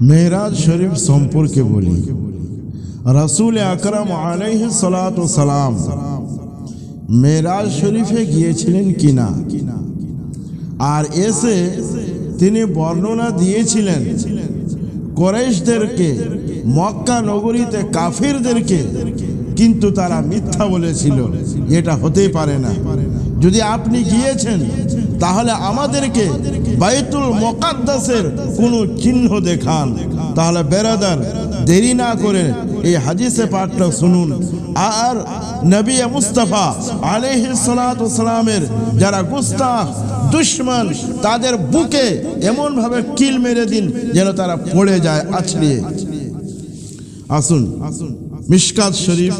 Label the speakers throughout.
Speaker 1: মেহরাজ শরীফ সম্পর্কে বলি। রাসুল আকরাম আলাইহ সালাম মেরাজ শরীফে গিয়েছিলেন কিনা? আর এসে তিনি বর্ণনা দিয়েছিলেন কোরেশদেরকে মক্কা নগরীতে কাফিরদেরকে, কিন্তু তারা মিথ্যা বলেছিল। এটা হতেই পারে না। যদি আপনি গিয়েছেন তাহলে আমাদেরকে বাইতুল মোকাদ্দাসের কোনো চিহ্ন দেখান। তাহলে বেরাদার, দেরি না করে এই হাদিসে পাঠটা শুনুন। আর নবী মুস্তাফা আলহি সালামের যারা গুস্তাখ, দুশ্মন, তাদের বুকে এমনভাবে কিল মেরে দিন যেন তারা পড়ে যায় আছড়িয়ে আসুন, মিশকাত শরীফ,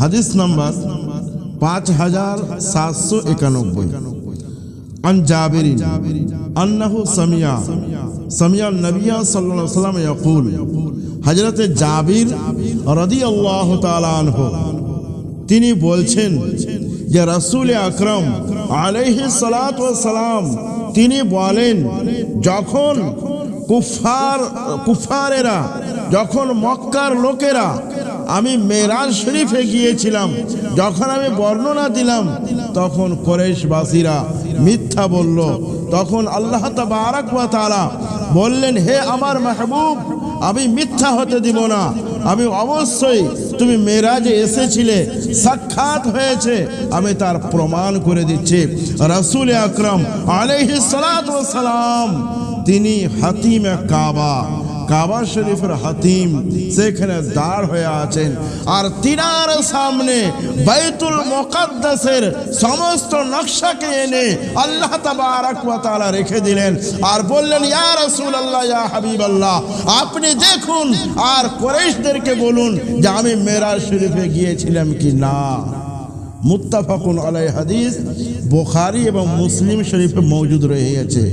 Speaker 1: হাদিস নাম্বার পাঁচ হাজার সাতশো একানব্বই। عن جابر أنه سمع سمع النبي صلى الله عليه وسلم يقول হজরত জাবির রদি আল্লাহ আনহ তিনি বলছেন যে রসুল আকরম আলহি সালাম তিনি বলেন যখন কুফার কুফারেরা যখন মক্কার লোকেরা আমি মেরাজ শরীফে গিয়েছিলাম। যখন আমি বর্ণনা দিলাম, তখন কোরেশবাসীরা মিথ্যা বলল। তখন আল্লাহ তালা বললেন, হে আমার মাহবুব, আমি মিথ্যা হতে দিব না। আমি অবশ্যই তুমি মেরাজে এসেছিলে, সাক্ষাৎ হয়েছে। আমি তার প্রমাণ করে দিচ্ছি। রাসুল আকরম আলহি সালাম, তিনি হাতিমে কাবা কাবা শরীফের হাতিম সেখানে দাঁড় হয়ে আছেন। আর তিনার সামনে বাইতুল মোকাদ্দাসের সমস্ত নকশাকে এনে আল্লাহ তালা রেখে দিলেন। আর বললেন, ইয়া রাসূল আল্লাহ ইয়া হাবিব আল্লাহ আপনি দেখুন আর কোরেশদেরকে বলুন যে আমি মেরাজ শরীফে গিয়েছিলাম কি না? মুত্তাফাকুন আলাই হাদিস, বুখারী এবং মুসলিম শরীফে মৌজুদ রয়ে গেছে